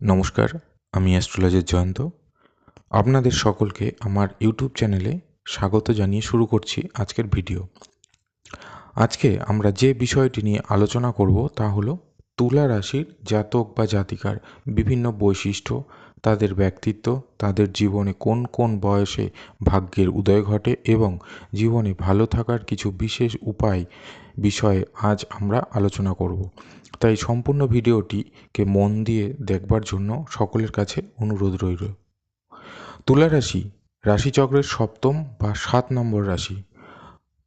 নমস্কার, আমি অ্যাস্ট্রোলজার জয়ন্ত। আপনাদের সকলকে আমার ইউটিউব চ্যানেলে স্বাগত জানিয়ে শুরু করছি আজকের ভিডিও। আজকে আমরা যে বিষয়টি নিয়ে আলোচনা করব তা হলো তুলা রাশির জাতক বা জাতিকার বিভিন্ন বৈশিষ্ট্য তাদের ব্যক্তিত্ব, তাদের জীবনে কোন কোন বয়সে ভাগ্যের উদয় ঘটে এবং জীবনে ভালো থাকার কিছু বিশেষ উপায় বিষয়ে আজ আমরা আলোচনা করব। তাই সম্পূর্ণ ভিডিওটিকে মন দিয়ে দেখবার জন্য সকলের কাছে অনুরোধ রইল। তুলা রাশি, রাশিচক্রের সপ্তম বা সাত নম্বর রাশি।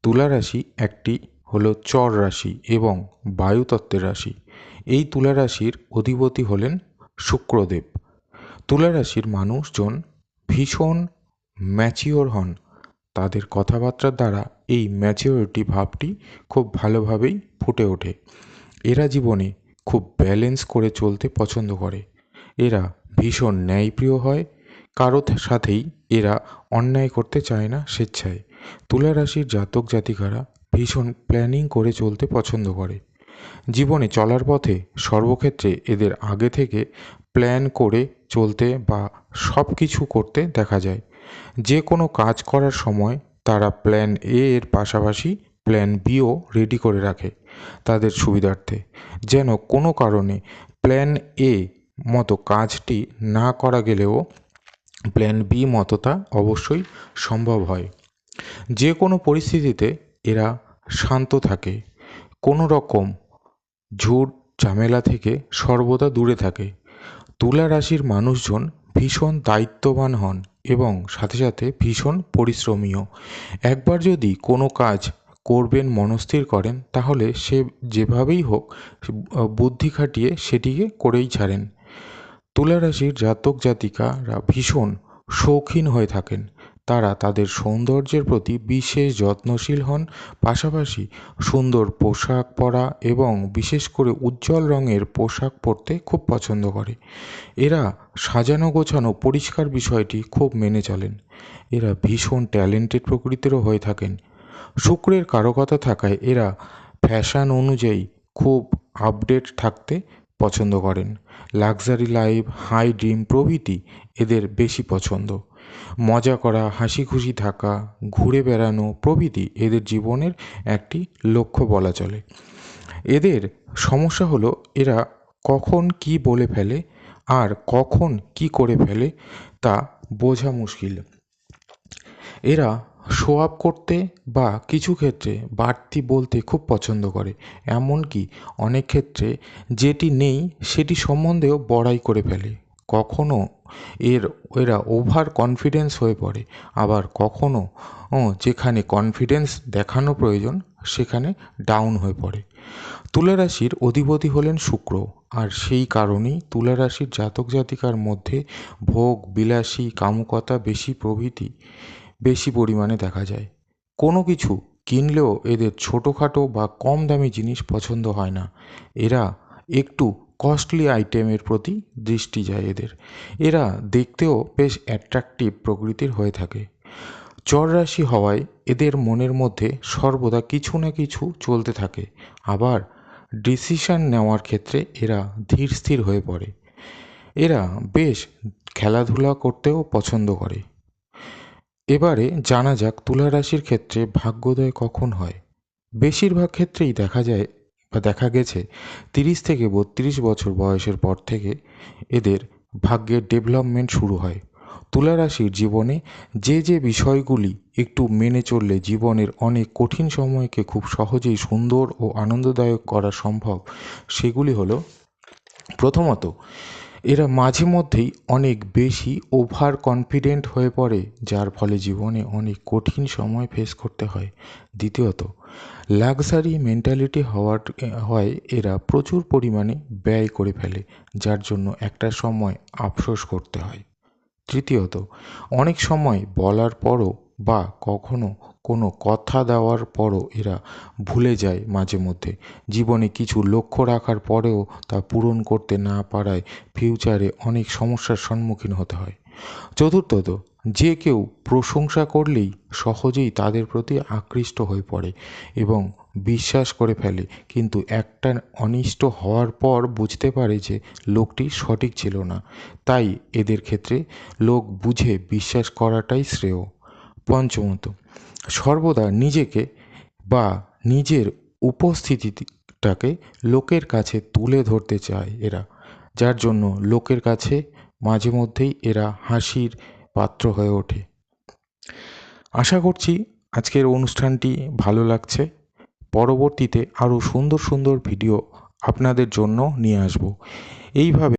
তুলা রাশি একটি হলো চর রাশি এবং বায়ুতত্ত্বের রাশি। এই তুলা রাশির অধিপতি হলেন শুক্রদেব। তুলা রাশির মানুষজন ভীষণ ম্যাচিওর হন। তাদের কথাবার্তার দ্বারা এই ম্যাচিওরিটি ভাবটি খুব ভালোভাবেই ফুটে ওঠে। এরা জীবনে খুব ব্যালেন্স করে চলতে পছন্দ করে। এরা ভীষণ ন্যায়প্রিয় হয়। কারোর সাথেই এরা অন্যায় করতে চায় না স্বেচ্ছায়। তুলা রাশির জাতক জাতিকারা ভীষণ প্ল্যানিং করে চলতে পছন্দ করে। জীবনে চলার পথে সর্বক্ষেত্রে এদের আগে থেকে প্ল্যান করে চলতে বা সব কিছু করতে দেখা যায়। যে কোনো কাজ করার সময় তারা প্ল্যান এ এর পাশাপাশি প্ল্যান বিও রেডি করে রাখে তাদের সুবিধার্থে। যেন কোনো কারণে প্ল্যান এ মতো কাজটি না করা গেলেও প্ল্যান বি মতোটা অবশ্যই সম্ভব হয়। যে কোনো পরিস্থিতিতে এরা শান্ত থাকে, কোনো রকম ঝুট ঝামেলা থেকে সর্বদা দূরে থাকে। তুলা রাশির মানুষজন ভীষণ দায়িত্ববান হন এবং সাথে সাথে ভীষণ পরিশ্রমীয় একবার যদি কোনো কাজ করবেন, মনস্থির করেন, তাহলে সে যেভাবেই হোক বুদ্ধি খাটিয়ে সেটিকে করেই ছাড়েন। তুলা রাশির জাতক জাতিকারা ভীষণ শৌখিন হয়ে থাকেন। তারা তাদের সৌন্দর্যের প্রতি বিশেষ যত্নশীল হন, পাশাপাশি সুন্দর পোশাক পরা এবং বিশেষ করে উজ্জ্বল রঙের পোশাক পরতে খুব পছন্দ করে। এরা সাজানো গোছানো পরিষ্কার বিষয়টি খুব মেনে চলেন। এরা ভীষণ ট্যালেন্টেড প্রকৃতিরও হয়ে থাকেন। শুক্রের কারকতা থাকায় এরা ফ্যাশন অনুযায়ী খুব আপডেট থাকতে পছন্দ করেন। লাক্সারি লাইফ, হাই ড্রিম প্রভৃতি এদের বেশি পছন্দ। মজা করা হাসি খুশি থাকা, ঘুরে বেড়ানো প্রভৃতি এদের জীবনের একটি লক্ষ্য বলা চলে। এদের সমস্যা হলো এরা কখন কি বলে ফেলে আর কখন কি করে ফেলে তা বোঝা মুশকিল। এরা শো আপ করতে বা কিছু ক্ষেত্রে বাড়তি বলতে খুব পছন্দ করে, এমনকি অনেক ক্ষেত্রে যেটি নেই সেটি সম্বন্ধেও বড়াই করে ফেলে। কখনো এর, এরা ওভার কনফিডেন্স হয়ে পড়ে। আবার কখনো যেখানে কনফিডেন্স দেখানো প্রয়োজন, সেখানে ডাউন হয়ে পড়ে। তুলা রাশির অধিপতি হলেন শুক্র, আর সেই কারণেই তুলা রাশির জাতক জাতিকার মধ্যে ভোগ, বিলাসী, কামুকতা বেশি প্রভৃতি, বেশি পরিমাণে দেখা যায়। কোনো কিছু কিনলেও এদের ছোটোখাটো বা কম দামি জিনিস পছন্দ হয় না। এরা একটু কস্টলি আইটেমের প্রতি দৃষ্টি যায় এদের। এরা দেখতেও বেশ অ্যাট্রাকটিভ প্রকৃতির হয়ে থাকে। চর রাশি হওয়ায় এদের মনের মধ্যে সর্বদা কিছু না কিছু চলতে থাকে। আবার ডিসিশন নেওয়ার ক্ষেত্রে এরা ধীর স্থির হয়ে পড়ে। এরা বেশ খেলাধুলা করতেও পছন্দ করে। এবারে জানা যাক তুলা রাশির ক্ষেত্রে ভাগ্যোদয় কখন হয়। বেশিরভাগ ক্ষেত্রেই দেখা যায় বা দেখা গেছে তিরিশ থেকে বত্রিশ বছর বয়সের পর থেকে এদের ভাগ্যের ডেভেলপমেন্ট শুরু হয়। তুলা রাশির জীবনে যে যে বিষয়গুলি একটু মেনে চললে জীবনের অনেক কঠিন সময়কে খুব সহজেই সুন্দর ও আনন্দদায়ক করা সম্ভব, সেগুলি হলো প্রথমত এরা মাঝে মধ্যেই অনেক বেশি ওভার কনফিডেন্ট হয়ে পড়ে, যার ফলে জীবনে অনেক কঠিন সময় ফেস করতে হয়। দ্বিতীয়ত লাক্সারি মেন্টালিটি হওয়ার, হয় এরা প্রচুর পরিমাণে ব্যয় করে ফেলে, যার জন্য একটা সময় আফসোস করতে হয়। তৃতীয়ত, অনেক সময় বলার পরও বা কখনো কোনো কথা দেওয়ার পরও এরা ভুলে যায় মাঝে মধ্যে। জীবনে কিছু লক্ষ্য রাখার পরেও তা পূরণ করতে না পারায় ফিউচারে অনেক সমস্যার সম্মুখীন হতে হয়। চতুর্থত, যে কেউ প্রশংসা করলেই সহজেই তাদের প্রতি আকৃষ্ট হয়ে পড়ে এবং বিশ্বাস করে ফেলে। কিন্তু একটা অনিষ্ট হওয়ার পর বুঝতে পারে যে লোকটি সঠিক ছিল না। তাই এদের ক্ষেত্রে লোক বুঝে বিশ্বাস করাটাই শ্রেয়। পঞ্চমত, সর্বদা নিজেকে বা নিজের উপস্থিতিটাকে লোকের কাছে তুলে ধরতে চায় এরা, যার জন্য লোকের কাছে মাঝে মধ্যেই এরা হাসির পাত্র হয়ে ওঠে। আশা করছি আজকের অনুষ্ঠানটি ভালো লাগছে। পরবর্তীতে আরও সুন্দর সুন্দর ভিডিও আপনাদের জন্য নিয়ে আসব। এইভাবে